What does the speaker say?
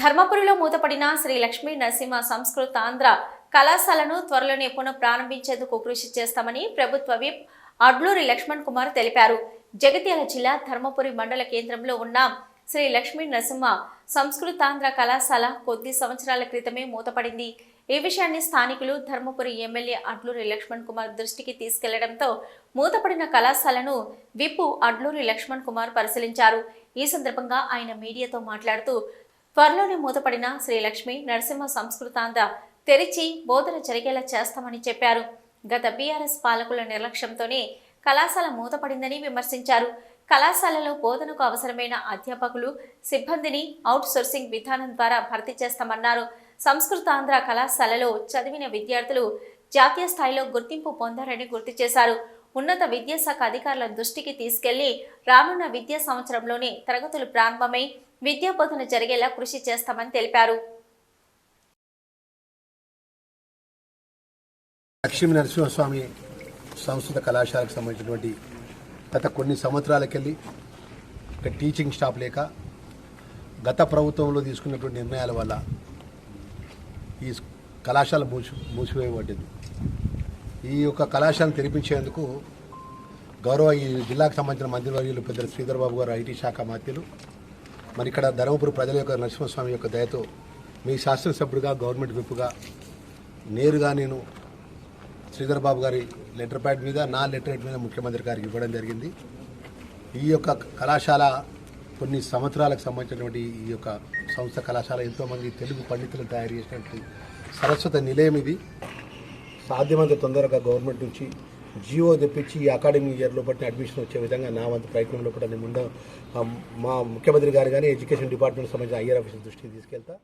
ధర్మపురిలో మూతపడిన శ్రీ లక్ష్మీ నరసింహ సంస్కృత ఆంధ్ర కళాశాలను త్వరలోనే పునః ప్రారంభించేందుకు కృషి చేస్తామని ప్రభుత్వ విప్ అడ్లూరి లక్ష్మణ్ కుమార్ తెలిపారు. జగిత్యాల జిల్లా ధర్మపురి మండల కేంద్రంలో ఉన్న శ్రీ లక్ష్మీ నరసింహ సంస్కృతాంధ్ర కళాశాల కొద్ది సంవత్సరాల క్రితమే మూతపడింది. ఈ విషయాన్ని స్థానికులు ధర్మపురి ఎమ్మెల్యే అడ్లూరి లక్ష్మణ్ కుమార్ దృష్టికి తీసుకెళ్ళడంతో మూతపడిన కళాశాలను విప్పు అడ్లూరి లక్ష్మణ్ కుమార్ పరిశీలించారు. ఈ సందర్భంగా ఆయన మీడియాతో మాట్లాడుతూ త్వరలోనే మూతపడిన శ్రీలక్ష్మి నరసింహ సంస్కృతాంధ్ర తెరిచి బోధన జరిగేలా చేస్తామని చెప్పారు. గత బీఆర్ఎస్ పాలకుల నిర్లక్ష్యంతోనే కళాశాల మూతపడిందని విమర్శించారు. కళాశాలలో బోధనకు అవసరమైన అధ్యాపకులు సిబ్బందిని అవుట్ సోర్సింగ్ విధానం ద్వారా భర్తీ చేస్తామన్నారు. సంస్కృతాంధ్ర కళాశాలలో చదివిన విద్యార్థులు జాతీయ స్థాయిలో గుర్తింపు పొందారని గుర్తు చేశారు. ఉన్నత విద్యాశాఖ అధికారుల దృష్టికి తీసుకెళ్ళి రానున్న విద్యా సంవత్సరంలోనే తరగతులు ప్రారంభమై విద్యా బోధన జరిగేలా కృషి చేస్తామని తెలిపారు. లక్ష్మీ నరసింహస్వామి సంస్కృత కళాశాలకు సంబంధించినటువంటి గత కొన్ని సంవత్సరాలకెళ్ళి ఒక టీచింగ్ స్టాఫ్ లేక గత ప్రభుత్వంలో తీసుకున్నటువంటి నిర్ణయాల వల్ల ఈ కళాశాల మూసి మూసివేయబడింది. ఈ యొక్క కళాశాలను తెరిపించేందుకు గౌరవ ఈ జిల్లాకు సంబంధించిన మంత్రివర్యులు పెద్దలు శ్రీధర్ బాబు గారు ఐటీ శాఖ మాత్యులు మరి ఇక్కడ ధర్మపురి ప్రజల యొక్క నరసింహస్వామి యొక్క దయతో మీ శాసనసభ్యుడిగా గవర్నమెంట్ విప్పుగా నేరుగా నేను శ్రీధర్ బాబు గారి లెటర్ ప్యాడ్ మీద నా లెటర్ మీద ముఖ్యమంత్రి గారికి ఇవ్వడం జరిగింది. ఈ యొక్క కళాశాల కొన్ని సంవత్సరాలకు సంబంధించినటువంటి ఈ యొక్క సంస్థ కళాశాల ఎంతోమంది తెలుగు పండితులు తయారు చేసినటువంటి సరస్వత నిలయం ఇది. సాధ్యమంత తొందరగా గవర్నమెంట్ నుంచి జియో తెప్పించి ఈ అకాడమీ ఇయర్లో బట్టి అడ్మిషన్ వచ్చే విధంగా నా వంతు ప్రయత్నంలో కూడా నేను ముందు మా ముఖ్యమంత్రి గారు కానీ ఎడ్యుకేషన్ డిపార్ట్మెంట్ సంబంధించిన ఐఆర్ ఆఫీసర్ దృష్టికి తీసుకెళ్తా.